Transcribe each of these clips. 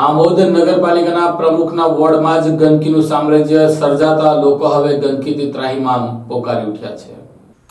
આમોદ નગરપાલિકાના પ્રમુખના વોર્ડમાં જ ગંદકીનું સામ્રાજ્ય સર્જાતા લોકો હવે ગંદકીથી ત્રાહીમામ પોકારી ઉઠ્યા છે.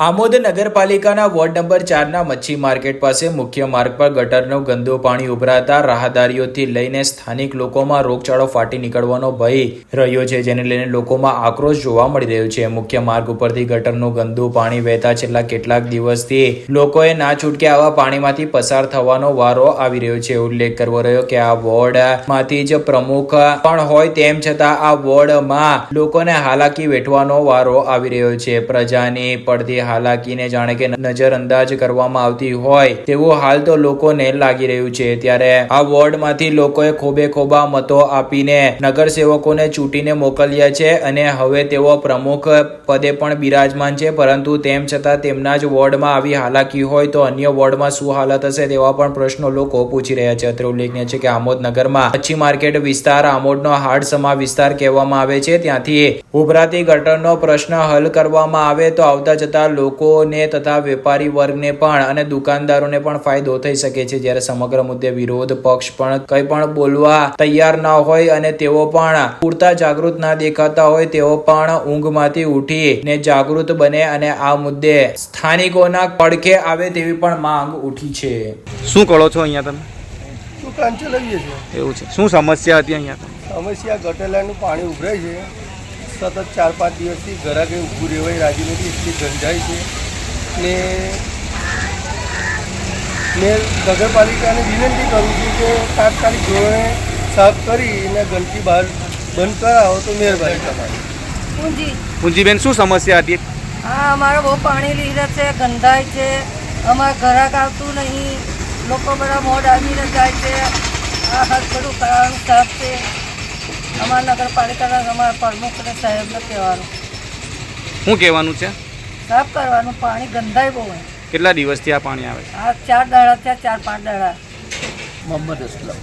આમોદ નગરપાલિકાના વોર્ડ નંબર ચારના મચ્છી માર્કેટ પાસે મુખ્ય માર્ગ પર ગટરનું ગંદુ પાણી ઉભરાતા રાહદારીઓથી લઈને સ્થાનિક લોકોમાં રોગચાળો ફાટી નીકળવાનો ભય રહ્યો છે, જેને લઈને લોકોમાં આક્રોશ જોવા મળી રહ્યો છે. મુખ્ય માર્ગ ઉપરથી ગટરનું ગંદુ પાણી વહેતા છેલ્લા કેટલાક દિવસથી લોકોએ ના છૂટકે આવા પાણીમાંથી પસાર થવાનો વારો આવી રહ્યો છે. ઉલ્લેખ કરવો રહ્યો કે આ વોર્ડમાંથી જ પ્રમુખ પણ હોય તેમ છતાં આ વોર્ડમાં લોકોને હાલાકી વેઠવાનો વારો આવી રહ્યો છે. પ્રજાની પડતી હાલાકીને જાણે કે નજરઅંદાજ કરવામાં આવતી હોય તેવું હાલ તો લોકોને લાગી રહ્યું છે. ત્યારે આ વોર્ડમાંથી લોકોએ ખોબે ખોબા મતો આપીને નગરસેવકોને ચૂંટીને મોકલ્યા છે અને હવે તેઓ પ્રમુખ પદે પણ બિરાજમાન છે. પરંતુ તેમ છતાં તેમના જ વોર્ડમાં આવી હાલાકી હોય તો અન્ય વોર્ડમાં શું હાલત હશે તેવા પણ પ્રશ્નો લોકો પૂછી રહ્યા છે. અત્રે ઉલ્લેખનીય છે કે આમોદ નગરમાં કચ્છી માર્કેટ વિસ્તાર, આમોદનો હાડસમા વિસ્તાર કહેવામાં આવે છે. ત્યાંથી ઉભરાતી ગટરનો પ્રશ્ન હલ કરવામાં આવે તો આવતા જતા લોકોને તથા વેપારી વર્ગને પણ અને દુકાનદારોને પણ ફાયદો થઈ શકે છે. જ્યારે સમગ્ર મુદ્દે વિરોધ પક્ષ પણ કંઈ પણ બોલવા તૈયાર ન હોય અને તેઓ પણ પૂરતા જાગૃત ના દેખાતા હોય તેઓ પણ ઊંઘમાંથી ઉઠી ને જાગૃત બને અને આ મુદ્દે સ્થાનિકોના પડખે આવે તેવી પણ માંગ ઉઠી છે. શું કરો છો અહીંયા તમે? દુકાન ચલાવીએ છીએ? એવું છે. શું સમસ્યા હતી અહીંયા? સમસ્યા ગટરલાનું પાણી ઉભરાય છે. સતત ચાર પાંચ દિવસથી ઘરાકે ઊભું રહેવાય રાજી નથી એટલી ગંધાય છે ને મેં નગરપાલિકાને વિનંતી કરું છું કે તાત્કાલિક ધોરણે સાફ કરી અને ગંદકી બહાર બંધ કરાવો તો મહેરબાની તમારી. પૂંજી. પૂંજીબેન શું સમસ્યા હતી? હા અમારે બહુ પાણી લીધા છે ગંધાય છે. અમારે ઘરાક આવતું નહીં. લોકો બધા મોઢ આવીને જાય છે. આ હાથ બધું કરાવવાનું સાફ છે. અમારા નગરપાલિકાના અમારા પ્રમુખને સાહેબને કહેવાનું. શું કહેવાનું છે? સાફ કરવાનું પાણી ગંધાય બહુ હોય કેટલા દિવસથી આ પાણી આવે છે? આ ચાર દાડા થયા ચાર પાંચ દાડા. મોહમ્મદ અસલમ.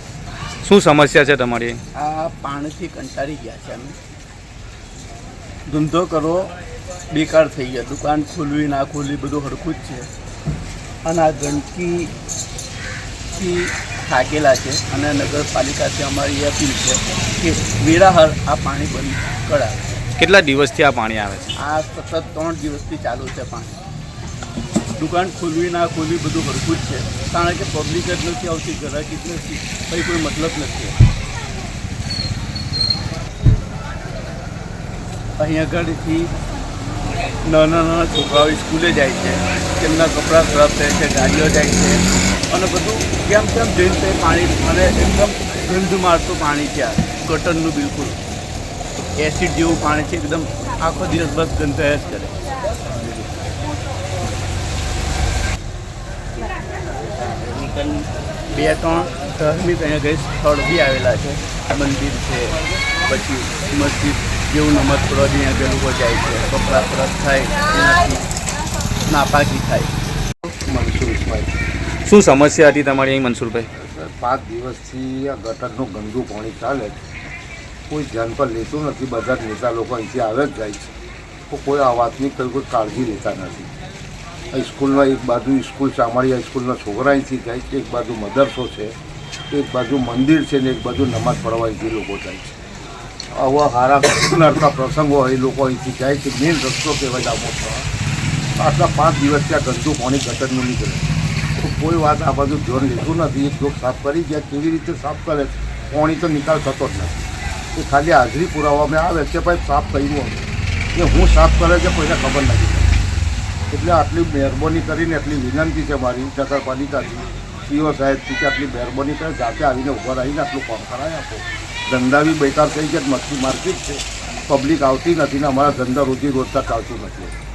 શું સમસ્યા છે તમારી? આ પાણીથી કંટાળી ગયા છે અમે. ધંધો કરવો બેકાર થઈ ગયા. દુકાન ખોલવી ના ખોલવી બધું હરખું જ છે. અને આ ગંદકીથી થાકેલા છે અને નગરપાલિકાથી અમારી એ અપીલ છે કે વેરાહર આ પાણી બંધ કરાવે કેટલા દિવસથી આ પાણી આવે છે? આ સતત ત્રણ દિવસથી ચાલુ છે પાણી. દુકાન ખોલવી ના ખોલવી બધું ભરપૂર છે. કારણ કે પબ્લિક જ નથી આવતી ગ્રાહકી જ નથી. કંઈ કોઈ મતલબ નથી. અહીંયા આગળથી નાના નાના છોકરાઓ સ્કૂલે જાય છે, તેમના કપડાં ખરાબ થાય છે, ગાડીઓ જાય છે અને બધું કેમ કેમ જઈને તે પાણી અને એકદમ ગંધ મારતું પાણી છે ગટરનું બિલકુલ. એસિડ જેવું પાણી છે, એકદમ આખો દિવસ બસ ગંધાયા જ કરે. બે ત્રણ ધાર્મિક અહીંયા ગઈ સ્થળ બી આવેલા છે, મંદિર છે, પછી મસ્જિદ જેવું નમત પડવા બી અહીંયા લોકો જાય છે. કપડા ખરાબ થાય નાપાકી થાય. મનસુર શું સમસ્યા હતી તમારી અહીં મનસુરભાઈ? પાંચ દિવસથી આ ગટરનું ગંદુ પાણી ચાલે છે. કોઈ ધ્યાન પર લેતું નથી. બધા જ નેતા લોકો અહીંથી આવે જ જાય છે. તો કોઈ આ વાતની કોઈ કોઈ કાળજી લેતા નથી. આ સ્કૂલમાં એક બાજુ સ્કૂલ ચામડિયા હાઈસ્કૂલના છોકરા અહીંથી જાય છે. એક બાજુ મદરસો છે એક બાજુ મંદિર છે ને એક બાજુ નમાઝ પડવા અહીંથી લોકો જાય છે. આવા હારા કરનારતા પ્રસંગો હોય, લોકો અહીંથી જાય છે. મેઇન રસ્તો કહેવાય આમો આટલા પાંચ દિવસ ત્યાં ગંદુ પાણી ગટરનું નીકળે. તો કોઈ વાત આ બાજુ ધ્યાન લેતું નથી. એક લોક સાફ કરી ગયા. કેવી રીતે સાફ કરે? પાણી તો નિકાલ થતો જ નથી. એ ખાલી હાજરી પુરાવવામાં આવે કે ભાઈ, સાફ કર્યું હવે એ હું સાફ કરે છે કોઈને ખબર નથી. એટલે આટલી મહેરબાની કરીને એટલી વિનંતી છે મારી નગરપાલિકાથી, સીઓ સાહેબથી કે આટલી મહેરબાની કરે, જાતે આવીને ઊભા રહીને આટલું કામ કરાવી આપો. ધંધા બી બેકાર થઈ ગયા મચ્છી માર્કેટ છે. પબ્લિક આવતી નથી ને અમારા ધંધા રોજી રોજગાર ચાલતું નથી.